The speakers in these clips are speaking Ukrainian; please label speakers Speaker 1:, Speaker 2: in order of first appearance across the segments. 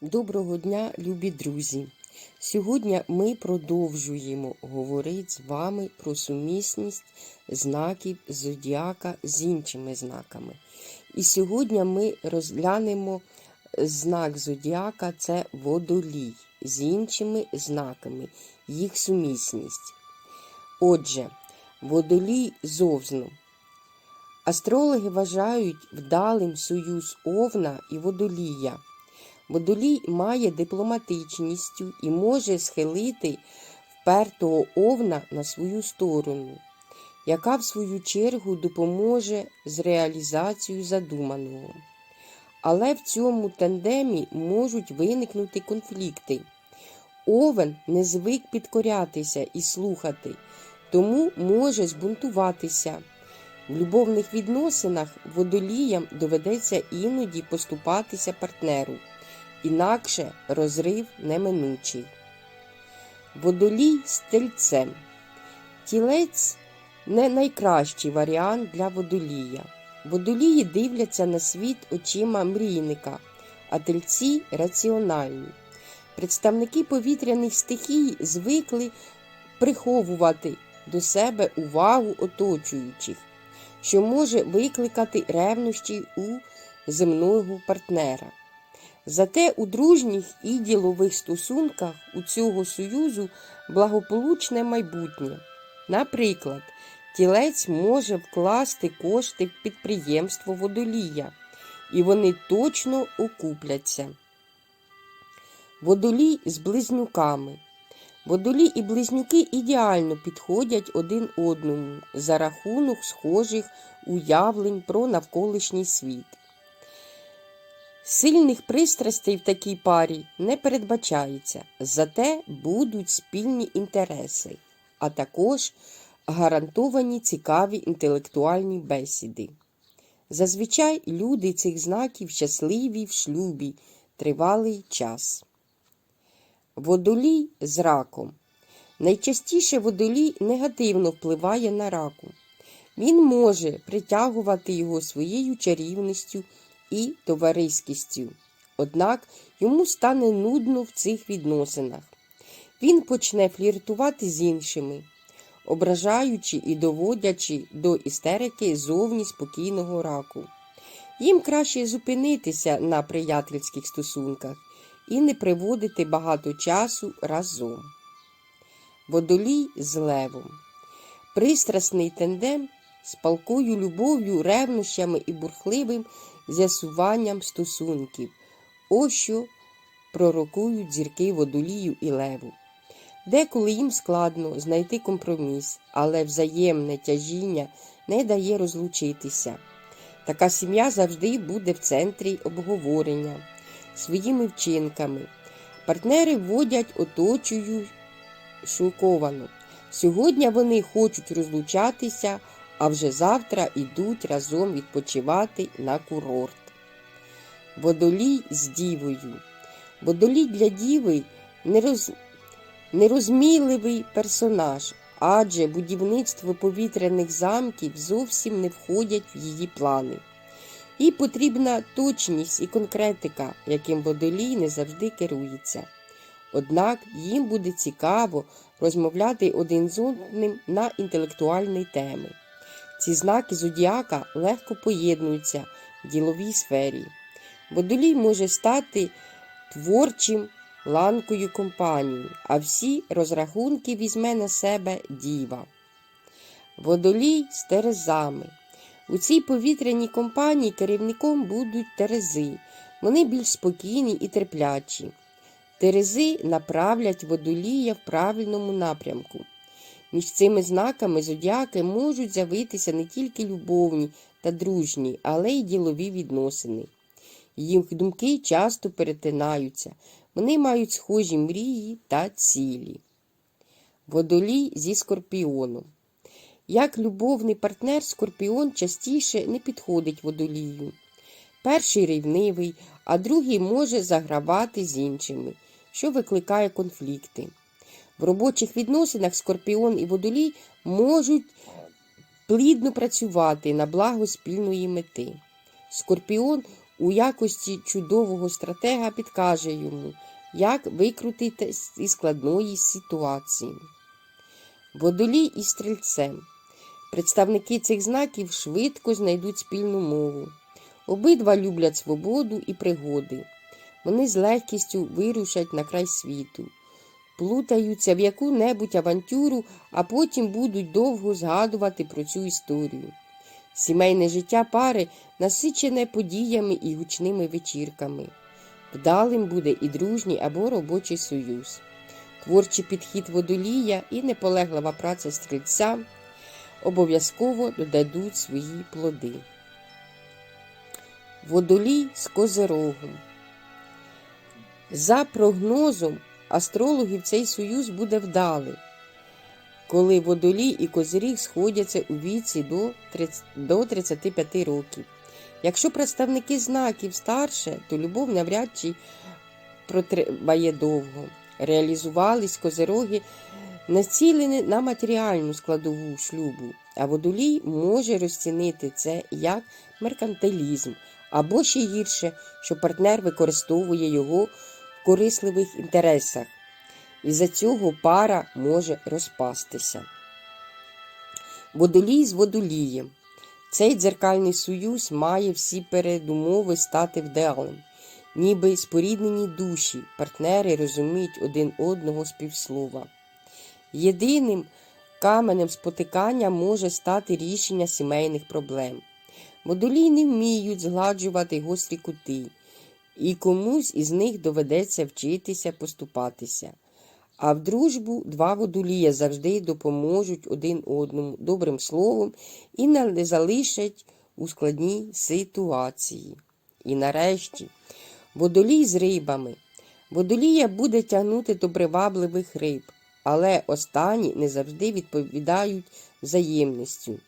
Speaker 1: Доброго дня, любі друзі! Сьогодні ми продовжуємо говорити з вами про сумісність знаків зодіака з іншими знаками. І сьогодні ми розглянемо знак зодіака це водолій з іншими знаками, їх сумісність. Отже, водолій зовзну. Астрологи вважають вдалим союз овна і водолія. Водолій має дипломатичністю і може схилити впертого овна на свою сторону, яка в свою чергу допоможе з реалізацією задуманого. Але в цьому тандемі можуть виникнути конфлікти. Овен не звик підкорятися і слухати, тому може збунтуватися. В любовних відносинах водоліям доведеться іноді поступатися партнеру, інакше розрив неминучий. Водолій з тельцем. Тілець не найкращий варіант для водолія. Водолії дивляться на світ очима мрійника, а тельці раціональні. Представники повітряних стихій звикли приховувати до себе увагу оточуючих що може викликати ревнощі у земного партнера. Зате у дружніх і ділових стосунках у цього союзу благополучне майбутнє. Наприклад, тілець може вкласти кошти в підприємство водолія, і вони точно окупляться. Водолій з близнюками. Водолі і близнюки ідеально підходять один одному за рахунок схожих уявлень про навколишній світ. Сильних пристрастей в такій парі не передбачається, зате будуть спільні інтереси, а також гарантовані цікаві інтелектуальні бесіди. Зазвичай люди цих знаків щасливі в шлюбі тривалий час. Водолій з раком. Найчастіше водолій негативно впливає на раку. Він може притягувати його своєю чарівністю і товариськістю. Однак йому стане нудно в цих відносинах. Він почне фліртувати з іншими, ображаючи і доводячи до істерики зовні спокійного раку. Їм краще зупинитися на приятельських стосунках і не приводити багато часу разом. Водолій з левом. Пристрасний тендем з палкою любов'ю, ревнощами і бурхливим з'ясуванням стосунків. Ось що пророкують зірки водолію і леву. Деколи їм складно знайти компроміс, але взаємне тяжіння не дає розлучитися. Така сім'я завжди буде в центрі обговорення своїми вчинками. Партнери вводять оточую шоковану. Сьогодні вони хочуть розлучатися, а вже завтра йдуть разом відпочивати на курорт. Водолій з дівою. Водолій для діви нероз... нерозміливий персонаж, адже будівництво повітряних замків зовсім не входять в її плани. Їй потрібна точність і конкретика, яким водолій не завжди керується. Однак їм буде цікаво розмовляти один з одним на інтелектуальні теми. Ці знаки зодіака легко поєднуються в діловій сфері. Водолій може стати творчим ланкою компанії, а всі розрахунки візьме на себе діва. Водолій з терезами. У цій повітряній компанії керівником будуть терези. Вони більш спокійні і терплячі. Терези направлять водолія в правильному напрямку. Між цими знаками зодіаки можуть з'явитися не тільки любовні та дружні, але й ділові відносини. Їх думки часто перетинаються, вони мають схожі мрії та цілі. Водолій зі скорпіоном. Як любовний партнер, скорпіон частіше не підходить водолію. Перший рівнивий, а другий може загравати з іншими, що викликає конфлікти. В робочих відносинах скорпіон і водолій можуть плідно працювати на благо спільної мети. Скорпіон у якості чудового стратега підкаже йому, як викрутитись із складної ситуації. Водолій і стрільцем. Представники цих знаків швидко знайдуть спільну мову. Обидва люблять свободу і пригоди. Вони з легкістю вирушать на край світу, плутаються в яку-небудь авантюру, а потім будуть довго згадувати про цю історію. Сімейне життя пари насичене подіями і гучними вечірками. Вдалим буде і дружній або робочий союз. Творчий підхід водолія і неполеглива праця стрільця обов'язково додадуть свої плоди. Водолій з козирогом. За прогнозом астрологів цей союз буде вдалий, коли водолій і козиріг сходяться у віці до 30 до 35 років. Якщо представники знаків старше, то любов навряд чи протриває довго. Реалізувались козироги націлені на матеріальну складову шлюбу, а водолій може розцінити це як меркантилізм або ще гірше, що партнер використовує його корисливих інтересах. Із-за цього пара може розпастися. Водолій з водолієм. Цей дзеркальний союз має всі передумови стати вдалим. Ніби споріднені душі, партнери розуміють один одного з півслова. Єдиним каменем спотикання може стати рішення сімейних проблем. Водолії не вміють згладжувати гострі кути, і комусь із них доведеться вчитися поступатися. А в дружбу два водолія завжди допоможуть один одному добрим словом і не залишать у складній ситуації. І нарешті, водолій з рибами. Водолія буде тягнути до привабливих риб, але останні не завжди відповідають взаємністю.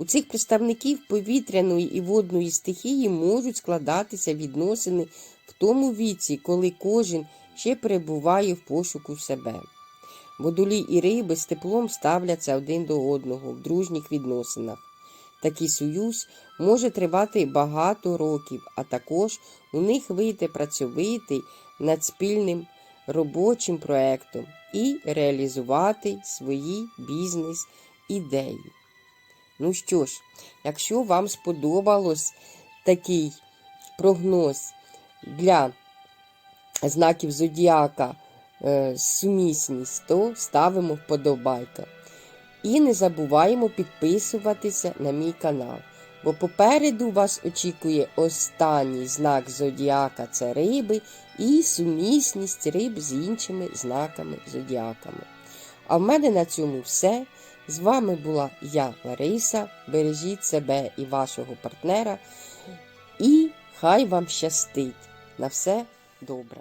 Speaker 1: У цих представників повітряної і водної стихії можуть складатися відносини в тому віці, коли кожен ще перебуває в пошуку себе. Водолій і риби з теплом ставляться один до одного в дружніх відносинах. Такий союз може тривати багато років, а також у них вийти працьовити над спільним робочим проектом і реалізувати свої бізнес-ідеї. Ну що ж, якщо вам сподобалось такий прогноз для знаків зодіака е, сумісність, то ставимо вподобайка. І не забуваємо підписуватися на мій канал, бо попереду вас очікує останній знак зодіака це риби і сумісність риб з іншими знаками зодіаками. А в мене на цьому все. З вами була я, Лариса. Бережіть себе і вашого партнера. І хай вам щастить. На все добре.